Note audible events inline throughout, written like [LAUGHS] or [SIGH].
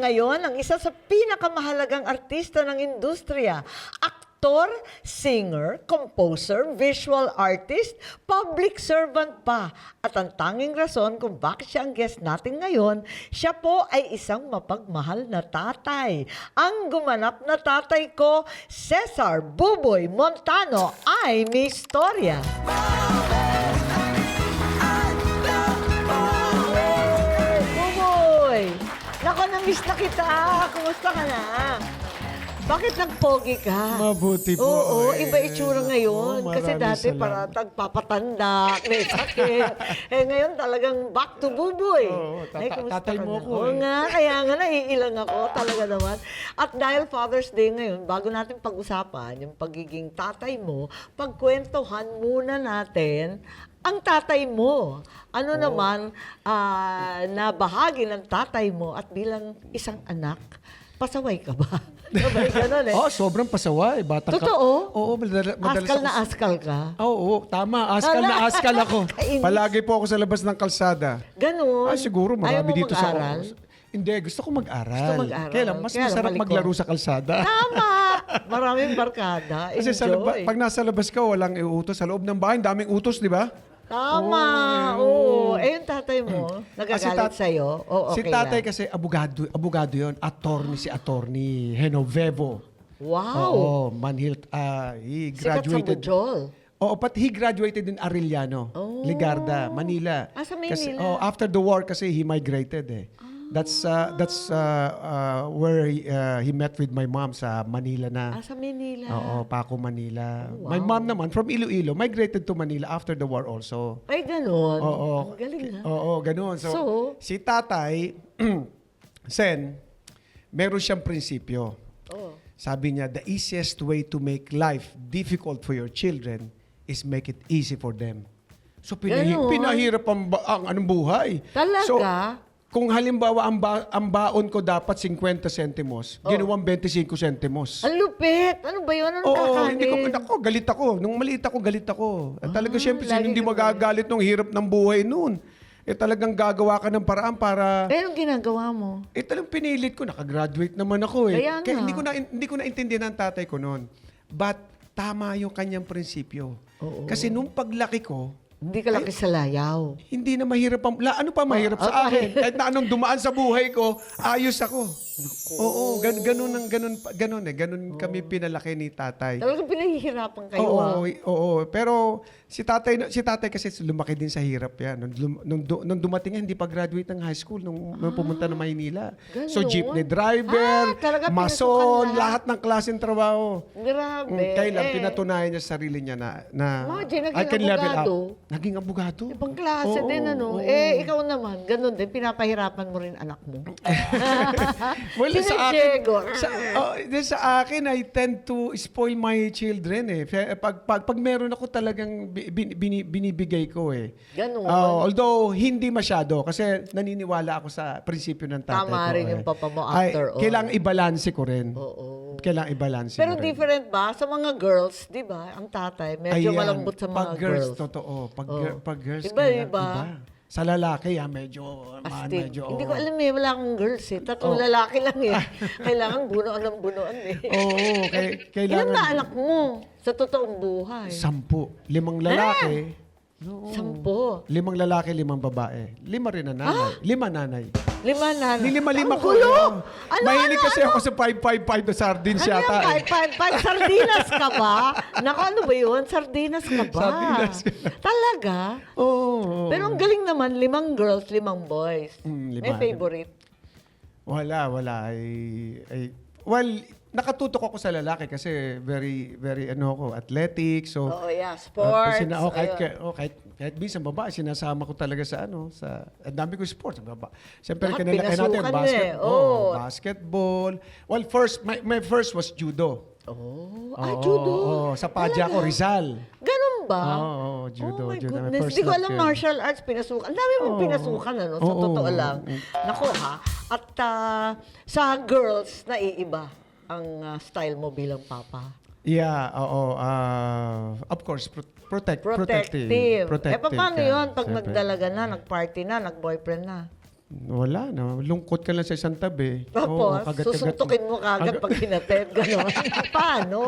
ngayon ang isa sa pinakamahalagang artista ng industriya. Aktor, singer, composer, visual artist, public servant pa. At ang tanging rason kung bakit siya ang guest natin ngayon, siya po ay isang mapagmahal na tatay. Ang gumanap na tatay ko, Cesar Buboy Montano, ay may istorya. Buboy! Na-miss na kita. Kumusta ka na? Bakit nagpogi ka? Mabuti po. Oo, Eh, iba itsura ngayon. oo, Kasi dati salamat. para tagpapatanda, may sakit. [LAUGHS] eh ngayon talagang back to buboy. Oo, tata- Ay, kumusta tatay ka mo na? ako Oo eh. nga, kaya nga naiilang ako talaga naman. At dahil Father's Day ngayon, bago natin pag-usapan yung pagiging tatay mo, pagkwentuhan muna natin ang tatay mo. Ano naman ah, na bahagi ng tatay mo at bilang isang anak, pasaway ka ba? [LAUGHS] Sabay ganun eh. Oh, sobrang pasaway. Batang ka- Totoo? Oo, madala- madalas askal ako na askal ka. Oo, oo, tama. Askal na askal ako. [LAUGHS] Palagi po ako sa labas ng kalsada. Ganun. Ah, siguro marami dito sa... Hindi, gusto ko mag-aral. Gusto mag-aral. Kaya lang, mas Kaya masarap malikot. maglaro sa kalsada. Tama! [LAUGHS] Maraming barkada. Kasi sa Enjoy. laba- pag nasa labas ka, walang iutos. Sa loob ng bahay, daming utos, di ba? Tama! Oo, Oo. Eh, yung tatay mo, Ah, si nagagalit tat- sa'yo? O, okay si tatay lang. kasi abogado, abogado yon attorney si attorney Henovevo. Wow! Oo, Manhil, ah, he Sikat sa graduated. Bujol. Oo, but he graduated in Arellano, Oh. Ligarda, Manila. Ah, sa Kasi, Manila. oh, after the war kasi he migrated eh. That's uh, that's uh, uh, where he, uh, he met with my mom sa Manila Ah, na. sa Manila. Oo, Paco, Manila. Oh, My mom naman from Iloilo migrated to Manila after the war also. Ay, ganun. Oo. Ang galing ha. Oo, ganun. So, So? si tatay, [CLEARS THROAT] Sen, meron siyang prinsipyo. Oh. Sabi niya, the easiest way to make life difficult for your children is make it easy for them. So, pinahi- pinahirap ang, ba- ang anong buhay. Talaga? So, kung halimbawa ang, ba- ang baon ko dapat 50 centimos, Oh. ginawang 25 centimos. Ang lupit! Ano ba yun? Anong Oo, kakanin? hindi ko, ako, galit ako. Nung maliit ako, galit ako. At talaga, Ah, syempre, lagi sino hindi magagalit nung hirap ng buhay noon? Eh talagang gagawa ka ng paraan para... Eh, anong ginagawa mo? Eh talagang pinilit ko, nakagraduate naman ako eh. Kaya nga. hindi ko na hindi ko naintindihan ang tatay ko noon. But tama yung kanyang prinsipyo. Oo. Kasi nung paglaki ko, Hindi ka laki sa layaw. hindi na mahirap ang, la, ano pa mahirap sa okay. akin? Kahit na anong dumaan sa buhay ko, ayos ako. Oo, gan, ganun, ang, ganun, pa- ganun eh. Ganun kami pinalaki ni tatay. Talagang pinahihirapan kayo Oo, ah. oo, pero si tatay si tatay kasi lumaki din sa hirap 'yan. Nung, lum- nung, du- nung dumating yan, hindi pa graduate ng high school nung, nung pumunta ng Maynila. So Ganon? jeepney driver, Ah, talaga mason, pinasukan lahat. lahat ng klaseng trabaho. Grabe. Mm, kailan eh, pinatunayan niya sa sarili niya na na Imagine, naging I can level abogado. up. Naging abogado. Ibang klase Oo, din, ano? oo. Eh, ikaw naman, ganun din, pinapahirapan mo rin anak mo. [LAUGHS] [LAUGHS] well, Sino sa yung akin, Diego? sa, oh, sa akin, I tend to spoil my children eh. Fe- Pag, pag, pag meron ako talagang bi- bin- bini- binibigay ko eh. Ganun. Oh, although, hindi masyado kasi naniniwala ako sa prinsipyo ng tatay Tama ko. rin eh. yung papa mo Ay, after all. Kailangang i-balance ko rin. Oo. Kailangang i-balance Pero mo rin. different ba? Sa mga girls, di ba? Ang tatay, medyo Ayan, malambot sa mga pag girls. girls. Totoo. Pag, gir- pag girls, Iba, kaya- iba. Sa lalaki, ah, medyo, ma- Astig. medyo, Hindi ko alam eh, wala akong girls eh. Tatlong Oh. lalaki lang eh. [LAUGHS] Kailangan bunuan ng bunuan eh. Oo, kay, Ilan kailangan. na anak mo sa totoong buhay? Sampu. Limang lalaki. Oo. Sampo. Limang lalaki, limang babae. Lima rin na nanay. Lima nanay. Lima na. Nilima-lima Ang ko. gulo! Ano, Mahilig ano, kasi ano? ako sa 555 na sardines Ano yata. yung eh. five, five, five? Sardinas ka ba? [LAUGHS] Naku, ano ba yun? Sardinas ka ba? Sardinas. Talaga? [LAUGHS] Oo. Pero ang galing naman, limang girls, limang boys. Mm, May lima. favorite? Wala, wala. Ay, ay, well, nakatutok ako sa lalaki kasi very, very, ano ako, athletic. So, Oo, yeah. Uh, Sports. sina- oh, kahit, ayun. kahit, oh, kahit, kahit minsan babae, sinasama ko talaga sa ano, sa, ang dami ko sports. Baba. Siyempre, Lahat kanila, kaya natin, pinasukan mo basket, eh. oh, Oo. basketball. Well, first, my, my first was judo. Oh, ah, Oo, judo. oo, sa Padya ko? Rizal. Ganun ba? Oo, oo, judo, Oh my judo. My goodness. first Hindi ko love alam yun. martial arts pinasukan. Ang dami mong Oo. pinasukan, ano? Sa Oo. totoo lang. Nako ha. At ah, sa girls, naiiba ang ah, style mo bilang papa. Yeah, oo. ah, of course, pro- protect, Protective. protective. eh, paano ka, yun pag siyempre. nagdalaga na, nagparty na, nagboyfriend na? Wala na. Lungkot ka lang sa isang tabi. Tapos, Oo, kagat-kagat susuntukin mo kagad Aga- pag hinatid, gano'n. [LAUGHS] Paano?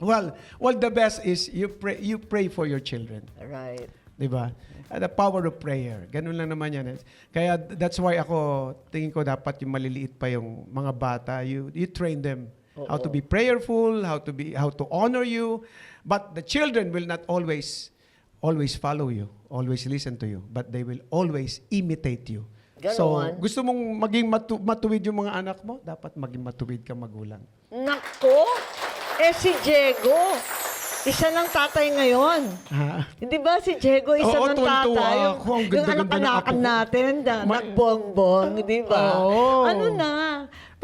Well, well, the best is you pray, you pray for your children. Right. Di ba? Uh, The power of prayer. Ganun lang naman yan. eh. Kaya that's why ako, tingin ko dapat yung maliliit pa yung mga bata, you, you train them how to be prayerful, how to be, how to honor you. But the children will not always, always follow you, always listen to you, but they will always imitate you. So, Ganon. gusto mong maging matu- matuwid yung mga anak mo, dapat maging matuwid ka magulang. Nako! Eh si Diego, isa ng tatay ngayon. Ha? Hindi ba si Diego isa Oo, ng tuwan-tuwa tatay? Yung, ako. Ang yung ganda-ganda ng anak-anakan apo ko. natin, da, Ma- nagbongbong, di ba? Oo. Ano na?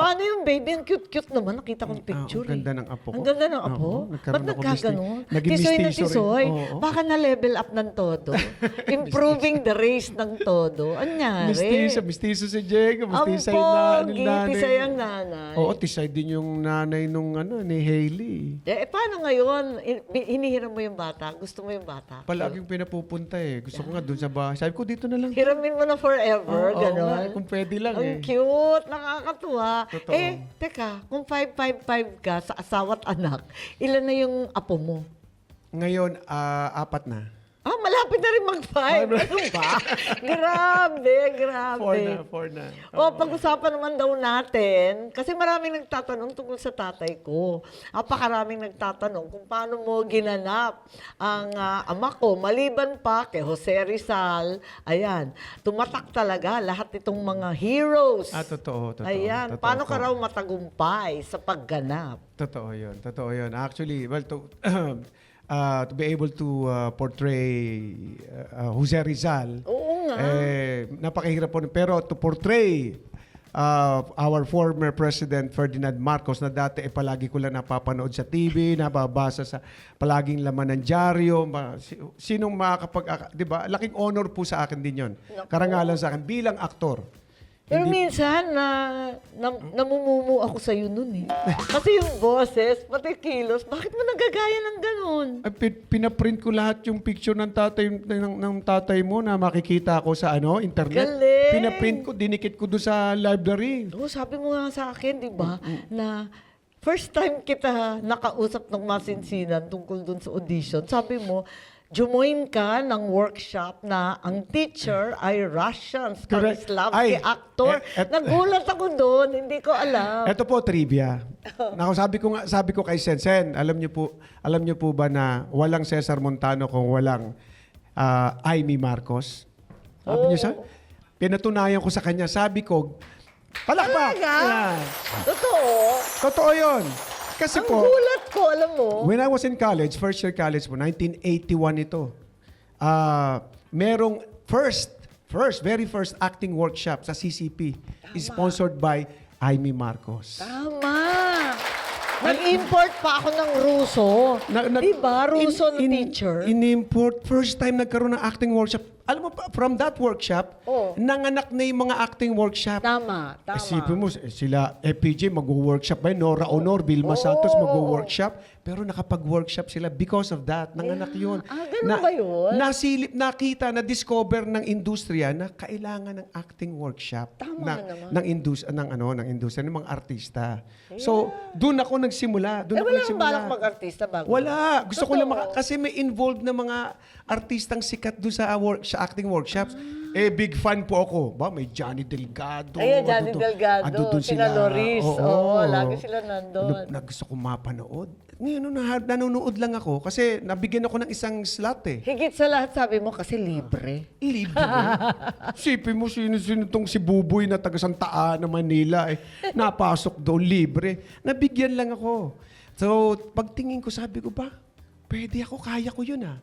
Paano yung baby? Ang cute-cute naman. Nakita ko ng picture. Ah, ang ganda eh. ng apo ko. Ang ganda ng apo? Oo, Ba't ako nagkaganon? misti- naging Tisoy na mistiso rin. tisoy. Oo. Baka na-level up ng todo. [LAUGHS] Improving the race ng todo. Anyari? Mistiso, mistiso si Diego, Ang mistisay na pogi, nanay. tisay ang nanay. Oo, tisay din yung nanay nung ano, ni Hailey. Eh, eh, paano ngayon? In- Hinihiram mo yung bata? Gusto mo yung bata? Palaging pinapupunta eh. Gusto ko nga dun sa bahay. Sabi ko, dito na lang. Hiramin mo na forever, Oo, gano'n. nga, kung pwede lang Ang eh. cute, nakakatuwa. Totoo. Eh, teka, kung 555 ka sa asawa't anak, ilan na yung apo mo? Ngayon, ah, apat na. Ah, malapit na rin mag-five. Ano ba? [LAUGHS] grabe, grabe. Four na, four na. O, pag-usapan naman daw natin, kasi maraming nagtatanong tungkol sa tatay ko. Apakaraming nagtatanong kung paano mo ginanap ang ah, ama ko. Maliban pa kay Jose Rizal, ayan, tumatak talaga lahat itong mga heroes. Ah, totoo, totoo. Ayan, totoo paano ka raw matagumpay sa pagganap? Totoo yun. Totoo yun. Actually, well, to, [CLEARS THROAT] uh, to be able to uh, portray uh, uh, Jose Rizal, Oo nga. eh, napakahirap po. Pero to portray uh, our former President Ferdinand Marcos na dati eh, palagi ko lang napapanood sa TV, nababasa sa palaging laman ng dyaryo. Ma, si- sinong makakapag... Di ba? Laking honor po sa akin din yon. Karangalan sa akin bilang aktor. Pero minsan, na, na, namumumu ako sa'yo nun eh. Kasi yung boses, pati kilos, bakit mo nagagaya ng ganun? Ay, pi- pinaprint ko lahat yung picture ng tatay ng, ng tatay mo na makikita ko sa ano internet. Galing! Pinaprint ko, dinikit ko doon sa library. Oo, sabi mo nga sa akin, di ba, na first time kita nakausap ng masinsinan tungkol dun sa audition, sabi mo, Jumoin ka ng workshop na ang teacher ay Russian, Correct. Stanislavski Ay, actor. et- et- Nagulat ako doon, hindi ko alam. Ito po trivia. Nako sabi ko nga sabi ko kay Sen Sen, alam niyo po alam niyo po ba na walang Cesar Montano kung walang ah, Amy Marcos? Sabi niyo sa Pinatunayan ko sa kanya, sabi ko, palakpak. Talaga? Yan. Totoo. Totoo 'yon. Kasi Ang po, gulat ko, alam mo. When I was in college, first year college po, 1981 ito. Ah, merong first, first, very first acting workshop sa CCP is sponsored by Jaime Marcos. Tama. Nag-import pa ako ng Ruso. Na- na- di ba? Ruso na in- teacher. In-import, first time nagkaroon ng acting workshop. Alam mo, from that workshop, Oh. nanganak na yung mga acting workshop. tama, tama. Isipin mo, sila, FPJ, mag-workshop ba? yun? Nora Honor, Vilma Santos, mag-workshop. Pero nakapag-workshop sila because of that. Nanganak yun. Ah, ganun ba yun? Nasilip, nakita, na-discover ng industriya na kailangan ng acting workshop. Tama na, naman. Ng, indus, ng, ano, ng industriya, ng mga artista. So, doon ako nagsimula. Doon Eh, ako wala kang nagsimula. balak mag-artista bago? Wala. Gusto ko lang maka- kasi may involved na mga artistang sikat doon sa work, sa acting workshops. Eh big fan po ako. Ba, may Johnny Delgado. Ayan, Johnny Ando doon- Delgado, ando doon sila Loris. Oo, lagi sila nandun. Ano, na gusto ko mapanood. Ngayon, nung na, nanonood lang ako kasi nabigyan ako ng isang slot eh. Higit sa lahat, sabi mo, kasi libre. Libre. [LAUGHS] Sipin mo sino-sino tong si Buboy na taga Santa Ana, Manila eh. Napasok doon libre. Nabigyan lang ako. So, pagtingin ko, sabi ko ba, pwede ako, kaya ko yun ah.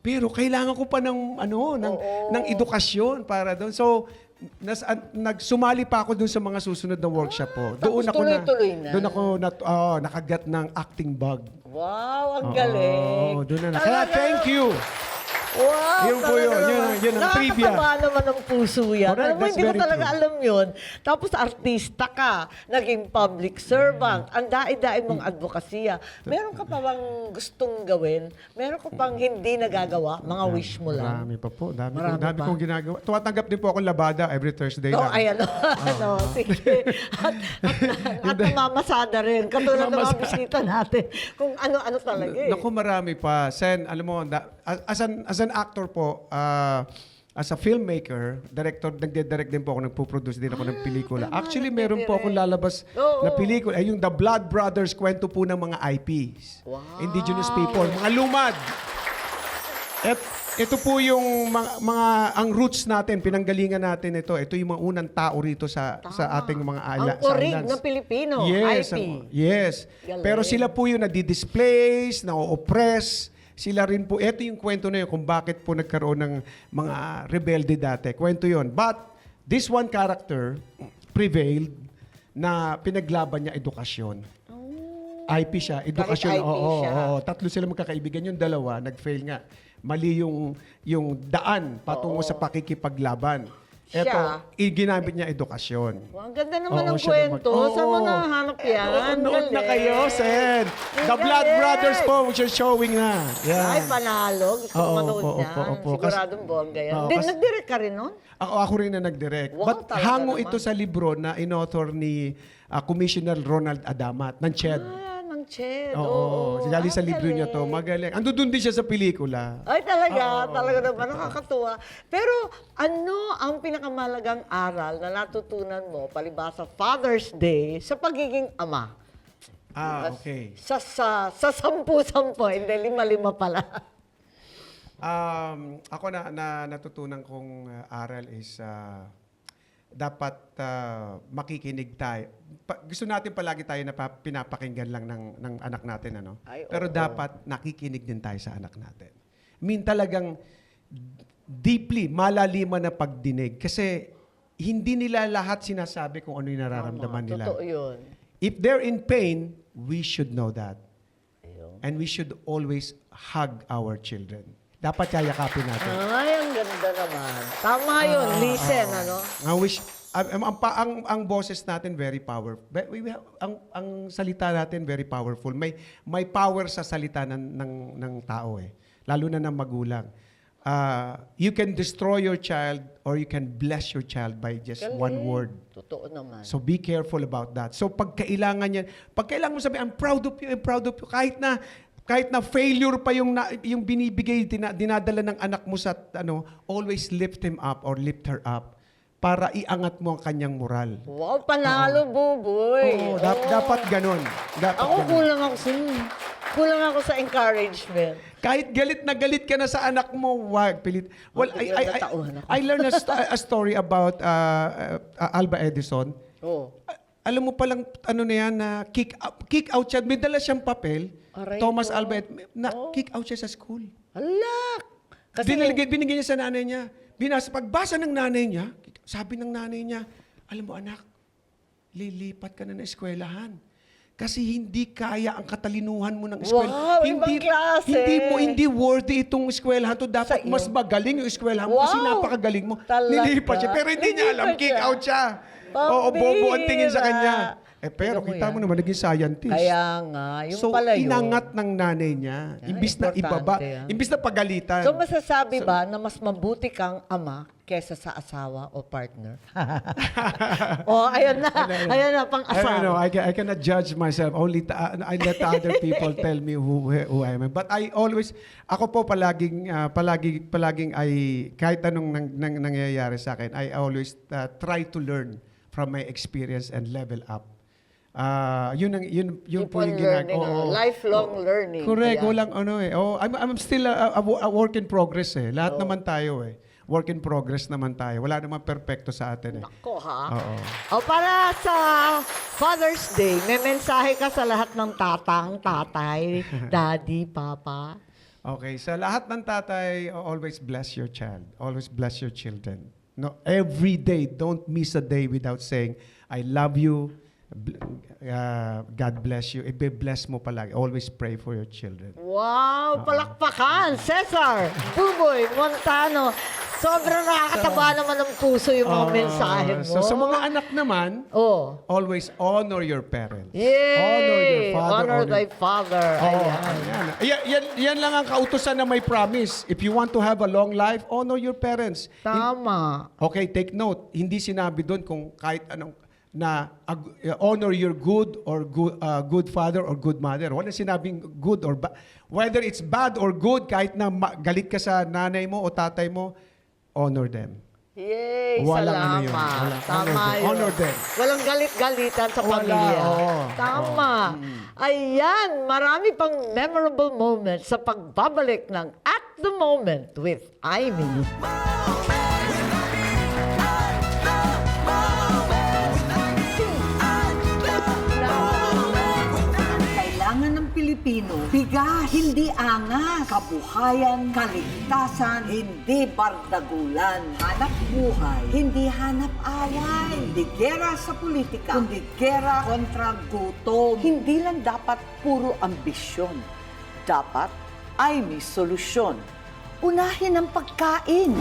Pero kailangan ko pa ng ano, ng ng edukasyon para doon. So, nas, an- nagsumali pa ako doon sa mga susunod na workshop po. Tapos Doon ako tuloy-tuloy na. Doon ako nat, oh, nakagat ng acting bug. Wow, ang Oo, galing. doon na. na. Kaya thank you. Wow! Yun po yun. Yun naman. ang- yun ang trivia. Nakakataba naman ng puso yan. Correct, Alam mo, that's hindi ko very talaga true. alam yun. Tapos artista ka, naging public servant, ang daig-daig mong advokasya. Meron ka pa bang gustong gawin? Meron ka pang hindi nagagawa? Mga wish mo lang? Marami pa po. Dami, Marami ko, dami pa. kong ginagawa. Tumatanggap din po akong labada every Thursday. Oh, lang. ay [LAUGHS] ano, ano, sige. At, at, [LAUGHS] at namamasada rin. Katulad ng mga bisita natin. Kung ano-ano talaga eh. Naku, marami pa. Sen, alam mo, da- as, as an, as an actor po, ah, as a filmmaker, director, nagde-direct din po ako, nagpo-produce din ako ng pelikula. tama, Actually, meron po akong lalabas Oo. na pelikula. Ay, yung The Blood Brothers, kwento po ng mga IPs. Wow. Indigenous people, mga lumad. Et, ito po yung mga, mga ang roots natin, pinanggalingan natin ito. Ito yung mga unang tao rito sa sa ating mga Ang isla- sa orig islands. ng Pilipino, Yes, IP. ang- yes. Galing. Pero sila po yung nadi-displace, na-oppress. Sila rin po, ito yung kwento na yun kung bakit po nagkaroon ng mga rebelde dati. Kwento yon. But this one character prevailed na pinaglaban niya edukasyon. IP siya, edukasyon. IP oo, siya. oo, tatlo sila magkakaibigan. Yung dalawa, nag-fail nga. Mali yung, yung daan patungo sa pakikipaglaban. I- ginamit niya edukasyon. Ang ganda naman Oo, ng siya naman. kwento. Saan mo Oo. nahanap yan? Oo, nood na Galing. kayo, Sen. The Blood. Brothers po, which is showing na. Yan. Ay, panalo. Gusto ko Oo, manood oo, niyan. opo, opo. Siguradong bongga yan. Oo, Di, kas- nag-direct ka rin nun? Ako, ako rin na nag-direct. Wow, But talaga hango naman. ito sa libro na in-author ni ah, Commissioner Ronald Adamat ng CHED. Ah, Ched. Oo, Oo. galing sa Ang libro niya to. galing. Magaling. Ando doon din siya sa pelikula. Ay, talaga. talaga naman. Nakakatuwa. Pero ano ang pinakamalagang aral na natutunan mo palibasa Father's Day sa pagiging ama? Ah, okay. Sa, sa, sa sampu-sampu. Hindi, lima-lima pala. Um, ako na, na natutunan kong uh, aral is uh, dapat uh, makikinig tayo. Pa- gusto natin palagi tayo na pa- pinapakinggan lang ng, ng anak natin. Ano? Ay, Pero oo. dapat nakikinig din tayo sa anak natin. Mean talagang deeply, malaliman na pagdinig. Kasi hindi nila lahat sinasabi kung ano yung nararamdaman Tama, nila. Totoo yun. If they're in pain, we should know that. Ayun. And we should always hug our children. Dapat yayakapin natin. Ay, ang ganda naman. Tama yun. Listen, ano? Ang wish ang, ang, pa- ang, ang boses natin very powerful. We, we have- ang, ang salita natin very powerful. May may power sa salita ng ng, ng tao eh. Lalo na ng magulang. Ah, you can destroy your child or you can bless your child by just one word. Totoo naman. So be careful about that. So pag kailangan yan, pag kailangan mo sabi, I'm proud of you, I'm proud of you, kahit na kahit na failure pa yung na, yung binibigay dina, dinadala ng anak mo sa ano, always lift him up or lift her up para iangat mo ang kanyang moral. wow, panalo, buboy. Oo, dap- Oo. dapat ganun. Dapat Ako ganun. kulang ako sa kulang ako sa encouragement. Kahit galit na galit ka na sa anak mo, wag pilit. Well, I, I, I, natauhan ako. I learned a, st- a story about uh, uh, Alba Edison. Oh. Alam mo palang ano na yan na kick out, kick out siya. May dala siyang papel. Aray Thomas ko. Alba Ed- na Oh. kick out siya sa school. Hala! Kasi Binigay, binigay niya sa nanay niya. Binasa, pagbasa ng nanay niya, sabi ng nanay niya, alam mo anak, lilipat ka na ng eskwelahan. Kasi hindi kaya ang katalinuhan mo ng eskwela. Wow, hindi, klase. hindi mo, hindi worthy itong eskwelahan to. Dapat mas magaling yung eskwelahan mo kasi Wow. napakagaling mo. Talaga? Nilipat siya. Pero hindi niya alam, kick out siya. Oo, bobo ang tingin sa kanya. Eh pero mo kita mo yan. naman, naging scientist. Kaya nga, yung so, pala yun. inangat ng nanay niya. Yan, imbis na ibaba, importante yan. imbis na pagalitan. So masasabi ba na mas mabuti kang ama kesa sa asawa o partner? [LAUGHS] oh, ayun na. ayun na, pang I don't know. asawa. I, ca- I cannot judge myself. Only ta- I let other people tell me who, who I am. But I always, ako po palaging, uh, palagi, palaging ay, kahit anong nang, nang, nangyayari sa akin, I always uh, try to learn from my experience and level up. Ah, yun ang yun yun Keep po on yung learning, ginagawa. ano, lifelong learning. Correct, Ayan. walang ano eh. Oh, I'm, I'm still a, a, a work in progress eh. Lahat naman tayo eh. Work in progress naman tayo. Wala naman perfecto sa atin eh. Nako ha. Oo. O para sa Father's Day, may mensahe ka sa lahat ng tatang, tatay, [LAUGHS] daddy, papa. Okay, sa lahat ng tatay, always bless your child. Always bless your children. No, every day, don't miss a day without saying, I love you, uh, God bless you. Ibe-bless mo palagi. Always pray for your children. Wow, palakpakan! Cesar, Buboy, Montano. Sobrang nakakataba naman ng puso yung mga Ah, mensahe mo. So sa mga anak naman, Oh. always honor your parents. Yay! Honor your father. Honor thy father. Oo, Ayan. ayan. Yan, yan, yan lang ang kautosan na may promise. If you want to have a long life, honor your parents. Tama. Okay, take note. Hindi sinabi doon kung kahit anong na ag- uh, honor your good or good, uh, good father or good mother. Wala sinabing good or bad. Whether it's bad or good, kahit na ma- galit ka sa nanay mo o tatay mo, honor them. Yay, Walang salamat. ano yun. Walang Tama honor them. yun. Honor them. Walang galit-galitan sa Wala, pamilya. oo. Tama. Ayan, marami pang memorable moments sa pagbabalik ng At the Moment with Amy. Pilipino, bigas, hindi angas, kabuhayan, kaligtasan, hindi bardagulan, hanap buhay, hindi hanap away, hindi gera sa politika, kundi gera kontra gutom. Hindi lang dapat puro ambisyon, dapat ay may solusyon. Unahin ang pagkain.